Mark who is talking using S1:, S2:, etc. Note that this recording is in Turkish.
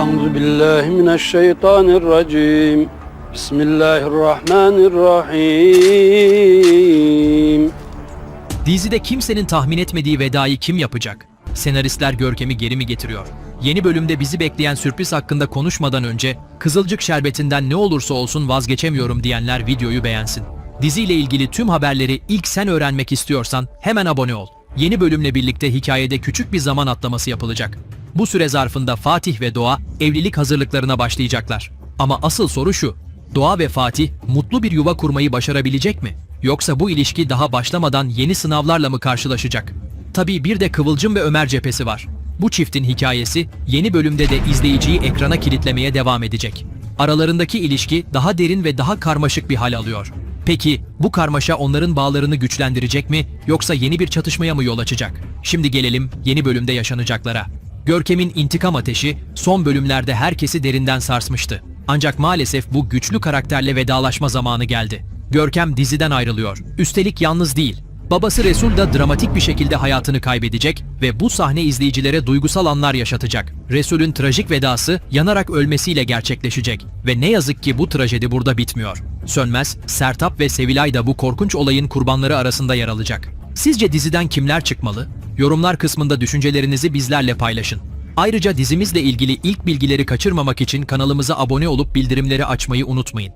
S1: أعوذ بالله من الشيطان الرجيم بسم الله الرحمن الرحيم
S2: Dizide kimsenin tahmin etmediği vedayı kim yapacak? Senaristler Görkem'i geri mi getiriyor? Yeni bölümde bizi bekleyen sürpriz hakkında konuşmadan önce Kızılcık şerbetinden ne olursa olsun vazgeçemiyorum diyenler videoyu beğensin. Diziyle ilgili tüm haberleri ilk sen öğrenmek istiyorsan hemen abone ol. Yeni bölümle birlikte hikayede küçük bir zaman atlaması yapılacak. Bu süre zarfında Fatih ve Doğa evlilik hazırlıklarına başlayacaklar. Ama asıl soru şu. Doğa ve Fatih mutlu bir yuva kurmayı başarabilecek mi? Yoksa bu ilişki daha başlamadan yeni sınavlarla mı karşılaşacak? Tabii bir de Kıvılcım ve Ömer cephesi var. Bu çiftin hikayesi yeni bölümde de izleyiciyi ekrana kilitlemeye devam edecek. Aralarındaki ilişki daha derin ve daha karmaşık bir hal alıyor. Peki bu karmaşa onların bağlarını güçlendirecek mi yoksa yeni bir çatışmaya mı yol açacak? Şimdi gelelim yeni bölümde yaşanacaklara. Görkem'in intikam ateşi son bölümlerde herkesi derinden sarsmıştı. Ancak maalesef bu güçlü karakterle vedalaşma zamanı geldi. Görkem diziden ayrılıyor. Üstelik yalnız değil. Babası Resul da dramatik bir şekilde hayatını kaybedecek ve bu sahne izleyicilere duygusal anlar yaşatacak. Resul'ün trajik vedası yanarak ölmesiyle gerçekleşecek ve ne yazık ki bu trajedi burada bitmiyor. Sönmez, Sertap ve Sevilay da bu korkunç olayın kurbanları arasında yer alacak. Sizce diziden kimler çıkmalı? Yorumlar kısmında düşüncelerinizi bizlerle paylaşın. Ayrıca dizimizle ilgili ilk bilgileri kaçırmamak için kanalımıza abone olup bildirimleri açmayı unutmayın.